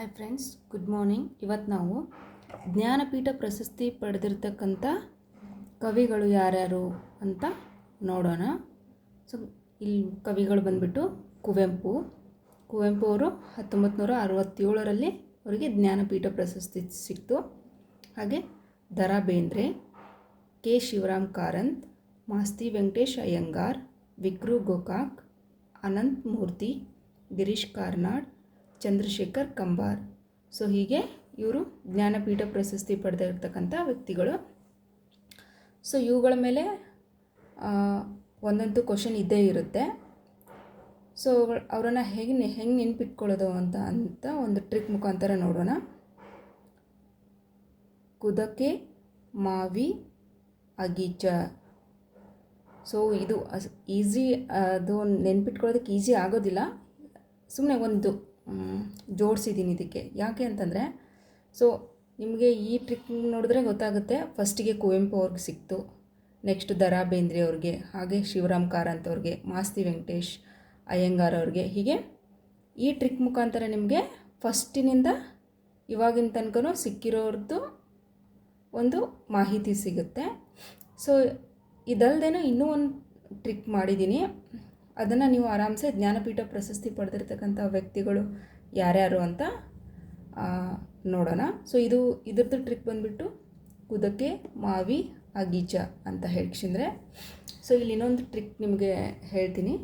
Hi friends good morning ಇವತ್ತು ನಾವು ಜ್ಞಾನಪೀಠ ಪ್ರಶಸ್ತಿ ಪಡೆದಿರ್ತಕ್ಕಂಥ ಕವಿಗಳು ಯಾರ್ಯಾರು ಅಂತ ನೋಡೋಣ. ಸೊ ಇಲ್ಲಿ ಕವಿಗಳು ಬಂದ್ಬಿಟ್ಟು ಕುವೆಂಪು. ಕುವೆಂಪು ಅವರು ಹತ್ತೊಂಬತ್ತು ನೂರ ಅರವತ್ತೇಳರಲ್ಲಿ ಅವರಿಗೆ ಜ್ಞಾನಪೀಠ ಪ್ರಶಸ್ತಿ ಸಿಕ್ತು. ಹಾಗೆ ದ ರಾ ಬೇಂದ್ರೆ, ಕೆ ಶಿವರಾಮ್ ಕಾರಂತ್, ಮಾಸ್ತಿ ವೆಂಕಟೇಶ್ ಅಯ್ಯಂಗಾರ್, ವಿಕ್ರು ಗೋಕಾಕ್, ಅನಂತ್ ಮೂರ್ತಿ, ಗಿರೀಶ್ ಕಾರ್ನಾಡ್ ಚಂದ್ರಶೇಖರ್ ಕಂಬಾರ್. ಸೊ ಹೀಗೆ ಇವರು ಜ್ಞಾನಪೀಠ ಪ್ರಶಸ್ತಿ ಪಡೆದಿರ್ತಕ್ಕಂಥ ವ್ಯಕ್ತಿಗಳು. ಸೊ ಇವುಗಳ ಮೇಲೆ ಒಂದಂತೂ ಕ್ವಶನ್ ಇದ್ದೇ ಇರುತ್ತೆ. ಸೊ ಅವರನ್ನು ಹೇಗೆ ಹೆಂಗೆ ನೆನ್ಪಿಟ್ಕೊಳ್ಳೋದು ಅಂತ ಅಂತ ಒಂದು ಟ್ರಿಕ್ ಮುಖಾಂತರ ನೋಡೋಣ. ಕುದಕೆ, ಮಾವಿ, ಅಗೀಚ. ಸೊ ಇದು ಈಸಿ, ಅದು ನೆನ್ಪಿಟ್ಕೊಳ್ಳೋದಕ್ಕೆ ಈಸಿ ಆಗೋದಿಲ್ಲ. ಸುಮ್ಮನೆ ಒಂದು ಜೋಡಿಸಿದ್ದೀನಿ ಇದಕ್ಕೆ. ಯಾಕೆ ಅಂತಂದರೆ ಸೊ ನಿಮಗೆ ಈ ಟ್ರಿಕ್ ನೋಡಿದ್ರೆ ಗೊತ್ತಾಗುತ್ತೆ ಫಸ್ಟಿಗೆ ಕುವೆಂಪು ಅವ್ರಿಗೆ ಸಿಕ್ತು ನೆಕ್ಸ್ಟ್ ದ ರಾ ಬೇಂದ್ರೆ ಅವ್ರಿಗೆ, ಹಾಗೆ ಶಿವರಾಮ್ ಕಾರಂತ್ ಅವ್ರಿಗೆ, ಮಾಸ್ತಿ ವೆಂಕಟೇಶ್, ಅಯ್ಯಂಗಾರ್ ಅವ್ರಿಗೆ. ಹೀಗೆ ಈ ಟ್ರಿಕ್ ಮುಖಾಂತರ ನಿಮಗೆ ಫಸ್ಟಿನಿಂದ ಇವಾಗಿನ ತನಕನೂ ಸಿಕ್ಕಿರೋರ್ದು ಒಂದು ಮಾಹಿತಿ ಸಿಗುತ್ತೆ. ಸೊ ಇದಲ್ದೇನೂ ಇನ್ನೂ ಒಂದು ಟ್ರಿಕ್ ಮಾಡಿದ್ದೀನಿ ಅದನ್ನು ನೀವು ಆರಾಮ್ಸೆ ಜ್ಞಾನಪೀಠ ಪ್ರಶಸ್ತಿ ಪಡೆದಿರ್ತಕ್ಕಂಥ ವ್ಯಕ್ತಿಗಳು ಯಾರ್ಯಾರು ಅಂತ ನೋಡೋಣ. ಸೊ ಇದು, ಇದ್ರದ್ದು ಟ್ರಿಕ್ ಬಂದುಬಿಟ್ಟು ಕುದಕ್ಕೆ, ಮಾವಿ, ಅಗೀಚ ಅಂತ ಹೇಳ್ಕ್ಷಂದ್ರೆ ಸೊ ಇಲ್ಲಿ ಇನ್ನೊಂದು ಟ್ರಿಕ್ ನಿಮಗೆ ಹೇಳ್ತೀನಿ.